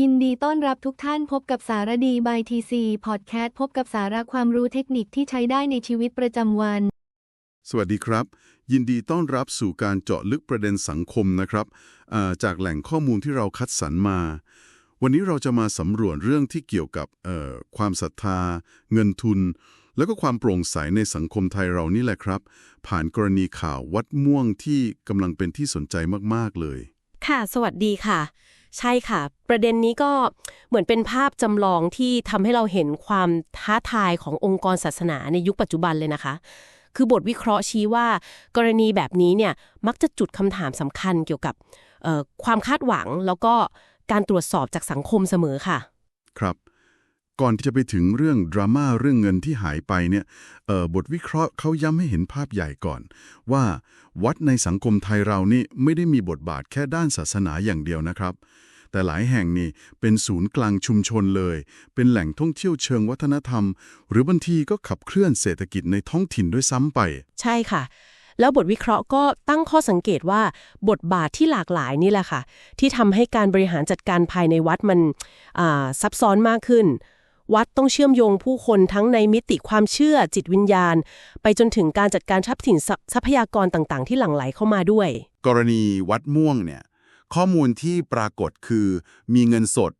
ยินดีต้อนรับทุกท่านพบกับสารดีบายทีซีพอดแคสต์พบกับสาระความรู้เทคนิคที่ใช้ได้ในชีวิตประจำวัน สวัสดีครับ ยินดีต้อนรับสู่การเจาะลึกประเด็นสังคมนะครับอ่าจากแหล่งข้อมูลที่เราคัดสรรมา วันนี้เราจะมาสำรวจเรื่องที่เกี่ยวกับเอ่อความศรัทธา เงินทุน แล้วก็ความโปร่งใสในสังคมไทยเรานี่แหละครับ ผ่านกรณีข่าววัดม่วงที่กำลังเป็นที่สนใจมากๆเลย ค่ะ สวัสดีค่ะ ใช่ค่ะ ประเด็นนี้ก็เหมือนเป็นภาพจำลองที่ทำให้เราเห็นความท้าทายขององค์กรศาสนาในยุคปัจจุบันเลยนะคะ คือบทวิเคราะห์ชี้ว่า กรณีแบบนี้เนี่ยมักจะจุดคำถามสำคัญเกี่ยวกับความคาดหวังแล้วก็การตรวจสอบจากสังคมเสมอค่ะ ครับ ก่อนที่จะไปถึงเรื่องดราม่าเรื่องเงินที่หายไปเนี่ยเออบทวิเคราะห์เขาย้ำให้เห็นภาพใหญ่ก่อน ว่าวัดในสังคมไทยเรานี่ไม่ได้มีบทบาทแค่ด้านศาสนาอย่างเดียวนะครับ แต่หลายแห่งนี่เป็นศูนย์กลางชุมชนเลย เป็นแหล่งท่องเที่ยวเชิงวัฒนธรรม หรือบางทีก็ขับเคลื่อนเศรษฐกิจในท้องถิ่นด้วยซ้ำไป ใช่ค่ะแล้วบทวิเคราะห์ก็ตั้งข้อสังเกตว่าบทบาทที่หลากหลายนี่แหละค่ะ ที่ทำให้การบริหารจัดการภายในวัดมันซับซ้อนมากขึ้น วัดต้องเชื่อมโยงผู้คนทั้งในมิติความเชื่อจิตวิญญาณ ไปจนถึงการจัดการทรัพย์สินทรัพยากรต่างๆ ที่หลั่งไหลเข้ามาด้วย กรณีวัดม่วงเนี่ยข้อมูลที่ปรากฏคือมีเงินสด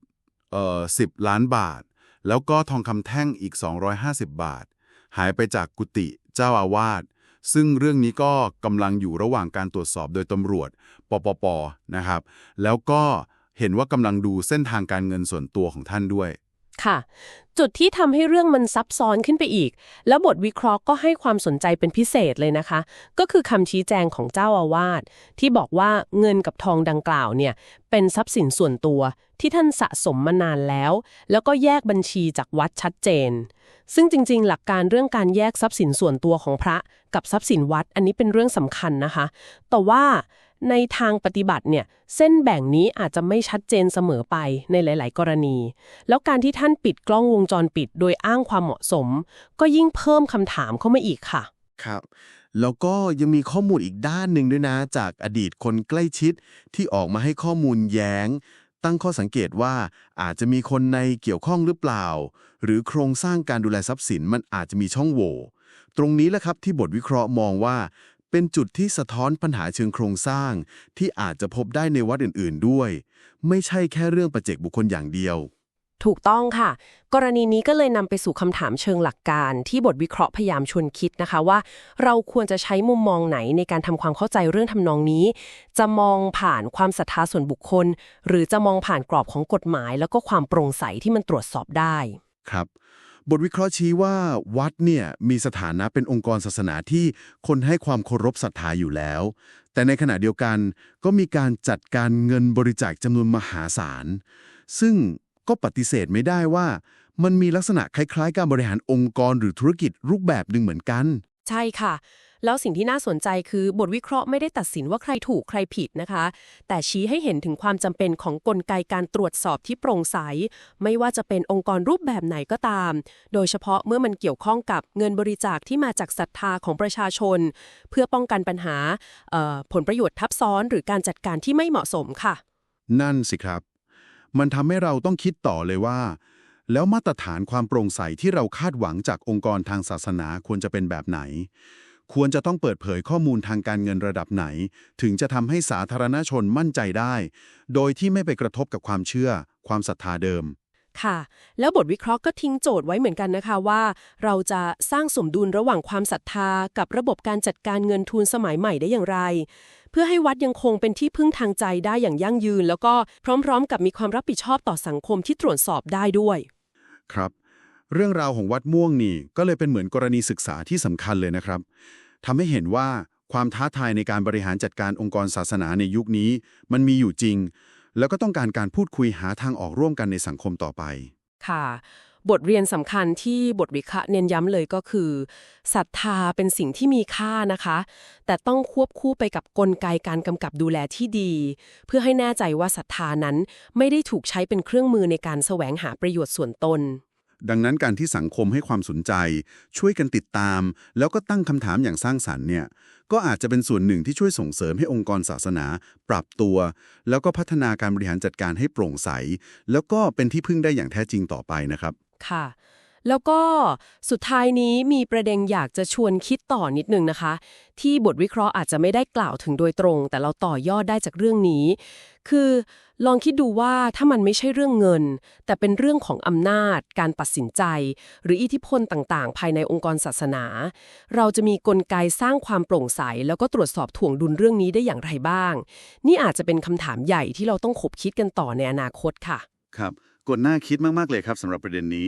เอ่อ10ล้านบาท แล้วก็ทองคำแท่งอีก 250 บาท หายไปจากกุฏิเจ้าอาวาสซึ่งเรื่องนี้ก็กำลังอยู่ระหว่างการตรวจสอบโดยตำรวจ ปปปนะครับ แล้วก็เห็นว่ากำลังดูเส้นทางการเงินส่วนตัวของท่านด้วย ค่ะ จุดที่ทำให้เรื่องมันซับซ้อนขึ้นไปอีก แล้วบทวิเคราะห์ก็ให้ความสนใจเป็นพิเศษเลยนะคะ ก็คือคำชี้แจงของเจ้าอาวาสที่บอกว่าเงินกับทองดังกล่าวเนี่ย เป็นทรัพย์สินส่วนตัวที่ท่านสะสมมานานแล้ว แล้วก็แยกบัญชีจากวัดชัดเจน ซึ่งจริงๆ หลักการเรื่องการแยกทรัพย์สินส่วนตัวของพระ กับทรัพย์สินวัด อันนี้เป็นเรื่องสำคัญนะคะ แต่ว่า ในทางปฏิบัติเนี่ยเส้นแบ่งนี้อาจจะไม่ชัดเจนเสมอไปในหลาย ๆ กรณี แล้วการที่ท่านปิดกล้องวงจรปิด โดยอ้างความเหมาะสม ก็ยิ่งเพิ่มคำถามเข้ามาอีกค่ะ ครับ แล้วก็ยังมีข้อมูลอีกด้านหนึ่งด้วยนะ จากอดีตคนใกล้ชิดที่ออกมาให้ข้อมูลแย้ง ตั้งข้อสังเกตว่าอาจจะมีคนในเกี่ยวข้องหรือเปล่า หรือโครงสร้างการดูแลทรัพย์สินมันอาจจะมีช่องโหว่ตรงนี้แหละครับที่บทวิเคราะห์มองว่า เป็นจุดที่สะท้อนปัญหาเชิงโครงสร้าง ที่อาจจะพบได้ในวัดอื่น ๆ ด้วย ไม่ใช่แค่เรื่องประเจกบุคคลอย่างเดียว ถูกต้องค่ะ กรณีนี้ก็เลยนำไปสู่คำถามเชิงหลักการ ที่บทวิเคราะห์พยายามชวนคิดนะคะว่า เราควรจะใช้มุมมองไหนในการทำความเข้าใจเรื่องทำนองนี้ จะมองผ่านความศรัทธาส่วนบุคคล หรือจะมองผ่านกรอบของกฎหมาย แล้วก็ความโปร่งใสที่มันตรวจสอบได้ ครับ บทวิเคราะห์ชี้ว่าวัดเนี่ยมีสถานะเป็นองค์กรศาสนาที่คนให้ความเคารพศรัทธาอยู่แล้ว แต่ในขณะเดียวกันก็มีการจัดการเงินบริจาคจำนวนมหาศาล ซึ่งก็ปฏิเสธไม่ได้ว่า มันมีลักษณะคล้ายๆ การบริหารองค์กรหรือธุรกิจรูปแบบหนึ่งเหมือนกัน ใช่ค่ะ แล้วสิ่งที่น่าสนใจคือบทวิเคราะห์ไม่ได้ตัดสินว่าใครถูกใครผิดนะคะ แต่ชี้ให้เห็นถึงความจำเป็นของกลไกการตรวจสอบที่โปร่งใส ไม่ว่าจะเป็นองค์กรรูปแบบไหนก็ตาม โดยเฉพาะเมื่อมันเกี่ยวข้องกับเงินบริจาคที่มาจากศรัทธาของประชาชน เพื่อป้องกันปัญหาผลประโยชน์ทับซ้อน หรือการจัดการที่ไม่เหมาะสมค่ะ นั่นสิครับ มันทำให้เราต้องคิดต่อเลยว่า แล้วมาตรฐานความโปร่งใสที่เราคาดหวังจากองค์กรทางศาสนาควรจะเป็นแบบไหน ควรจะต้องเปิดเผยข้อมูลทางการเงินระดับไหน ถึงจะทำให้สาธารณชนมั่นใจได้ โดยที่ไม่ไปกระทบกับความเชื่อ ความศรัทธาเดิม ค่ะ แล้วบทวิเคราะห์ก็ทิ้งโจทย์ไว้เหมือนกันนะคะว่า เราจะสร้างสมดุลระหว่างความศรัทธา กับระบบการจัดการเงินทุนสมัยใหม่ได้อย่างไร เพื่อให้วัดยังคงเป็นที่พึ่งทางใจได้อย่างยั่งยืน แล้วก็พร้อมๆ กับมีความรับผิดชอบต่อสังคมที่ตรวจสอบได้ด้วย ครับ เรื่องราวของวัดม่วงนี่ก็เลยเป็นเหมือนกรณีศึกษาที่สำคัญเลยนะครับทำให้เห็นว่าความท้าทายในการบริหารจัดการองค์กรศาสนาในยุคนี้ มันมีอยู่จริง แล้วก็ต้องการการพูดคุยหาทางออกร่วมกันในสังคมต่อไป ค่ะ บทเรียนสำคัญที่บทวิเคราะห์เน้นย้ำเลยก็คือศรัทธาเป็นสิ่งที่มีค่านะคะ แต่ต้องควบคู่ไปกับกลไกการกำกับดูแลที่ดี เพื่อให้แน่ใจว่าศรัทธานั้นไม่ได้ถูกใช้เป็นเครื่องมือในการแสวงหาประโยชน์ส่วนตน ดังนั้นการที่สังคมให้ความสนใจ ช่วยกันติดตาม แล้วก็ตั้งคำถามอย่างสร้างสรรค์เนี่ยก็อาจจะเป็นส่วนหนึ่งที่ช่วยส่งเสริมให้องค์กรศาสนา ปรับตัว แล้วก็พัฒนาการบริหารจัดการให้โปร่งใส แล้วก็เป็นที่พึ่งได้อย่างแท้จริงต่อไปนะครับ ค่ะ แล้วก็สุดท้ายนี้มีประเด็นอยากจะชวนคิดต่อนิดนึงนะคะ ที่บทวิเคราะห์อาจจะไม่ได้กล่าวถึงโดยตรง แต่เราต่อยอดได้จากเรื่องนี้ คือลองคิดดูว่าถ้ามันไม่ใช่เรื่องเงิน แต่เป็นเรื่องของอำนาจ การตัดสินใจ หรืออิทธิพลต่างๆ ภายในองค์กรศาสนา เราจะมีกลไกสร้างความโปร่งใส แล้วก็ตรวจสอบถ่วงดุลเรื่องนี้ได้อย่างไรบ้าง นี่อาจจะเป็นคำถามใหญ่ที่เราต้องขบคิดกันต่อในอนาคตค่ะ ครับกดหน้าคิดมากๆเลยครับสำหรับประเด็นนี้